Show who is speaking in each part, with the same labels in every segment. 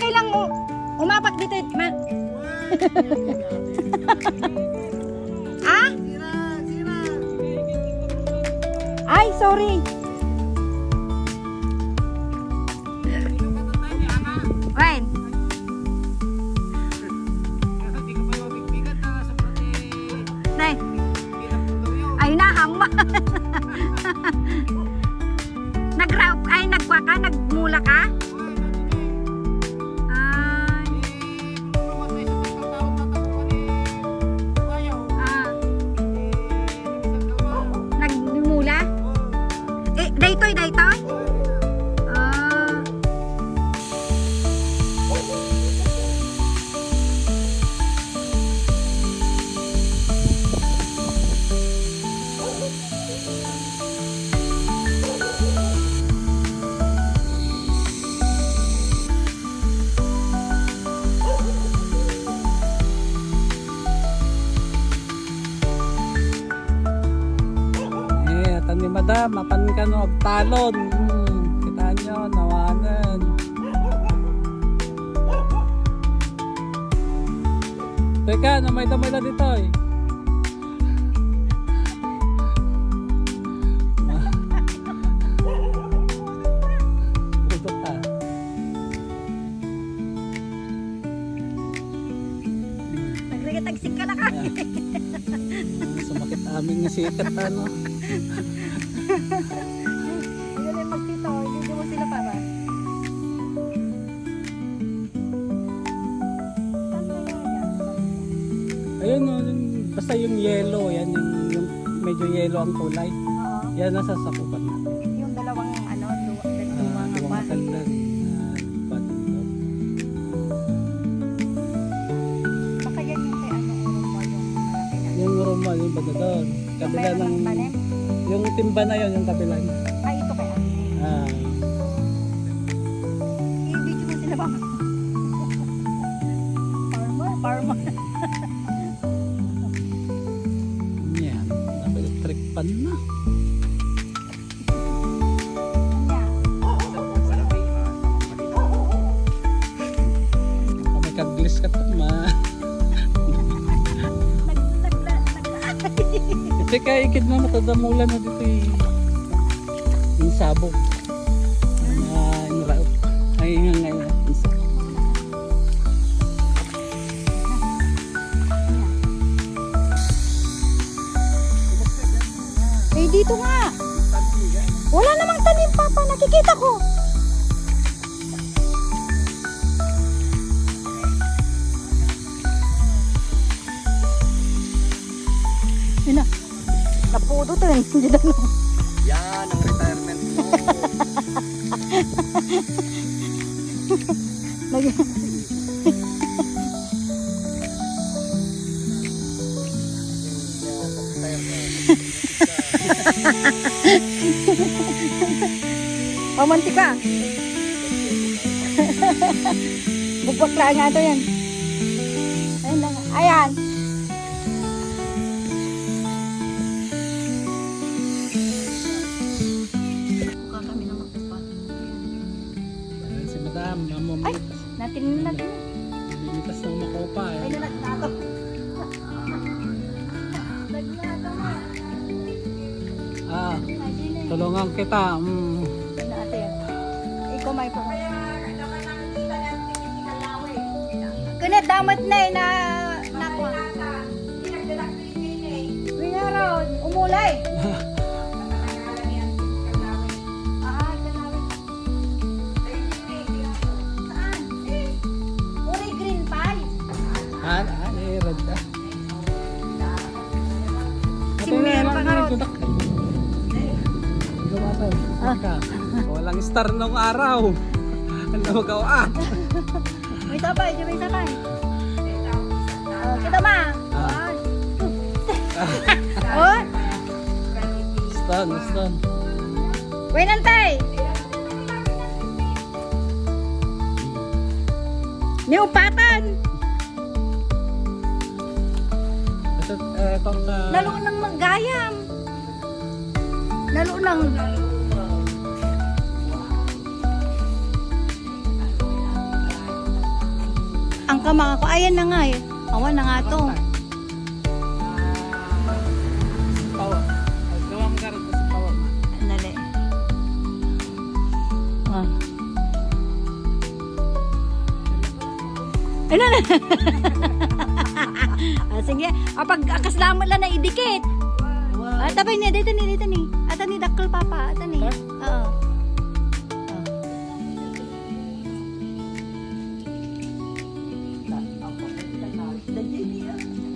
Speaker 1: Okay lang, u- umapak dito, ma. ah? Ay, sorry. Nay. Ay, nahama. Nagra ay nagwa ka, nagmula ka?
Speaker 2: đây tới. Ni madam, mapan ka no, talon. Hmm, kita nyo, nawanan. Teka, namay damay na dito eh.
Speaker 1: Nagrigatagsik ka na ka.
Speaker 2: Aming nga sikat ano.
Speaker 1: Na magtito, hindi mo sila pa ba? Saan ba yan?
Speaker 2: Ayun basta yung yellow, yan yung, yung medyo yellow ang kulay. Yan nasa sakupan banda doon. Kabila ng, yung timba na yun, yung kabila niya.
Speaker 1: Kaya
Speaker 2: ikid na matadamulan na dito eh. Yung sabog. Ah, yung raot. Ay, yung ngayon.
Speaker 1: Eh, dito nga. Wala namang tanim, Papa. Nakikita ko. Yun Napudo to yun. Hindi na
Speaker 3: Yan ang retirement mo.
Speaker 1: Nag Pamanti ka. Bugwak lang nga to yan. Ayun lang. Ayan.
Speaker 2: Mamamitas.
Speaker 1: Natin natin.
Speaker 2: Mamimitas ng makopa eh.
Speaker 1: Ay, nagnato. Nagnato mo.
Speaker 2: Ah, tulungan kita. Mm.
Speaker 1: natin. Ikaw may po. Kunet damat na eh na nakwa. Wingaron, umulay. Mer, pangarot.
Speaker 2: Ah. Walang star nung araw. Ano magawa? Ah.
Speaker 1: May di may. Oh, kita ma.
Speaker 2: Ah.
Speaker 1: Oh,
Speaker 2: Stone, stone.
Speaker 1: Wenantay. Niupatan.
Speaker 2: Ito, eh, itong sa...
Speaker 1: Lalo nang magayam. Lalo nang Kamang ako, ayan na nga eh. Awan na nga to. Ah. Ano na? ah, sige. Ah, pag akas lamot lang na idikit. Ah, tabay niya. Dito ni, dito ni. Ata ni dakkel papa. Ata ni. Oo.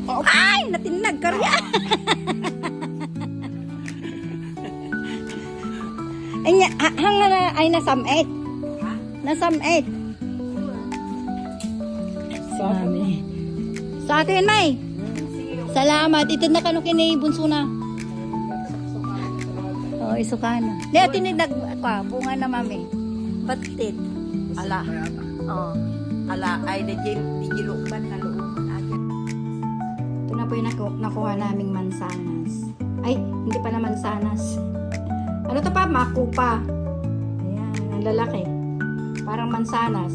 Speaker 1: Oh. Ay! Natinag ka rin. Ay, nya, ha- hang na, ay nasam 8. Nasam 8. Si mami. Sa akin, May. Salamat. Ito na kanu kini bunso na. Oh, isuka na. Di atin ni dag ka, bunga na mami. Batit.
Speaker 4: Ala.
Speaker 1: Oh.
Speaker 4: Ala, ay di jim, di jilukban na.
Speaker 1: Ito na po yung naku- nakuha naming mansanas. Ay, hindi pala mansanas. Ano to pa? Makupa. Ayan, ang lalaki. Parang mansanas.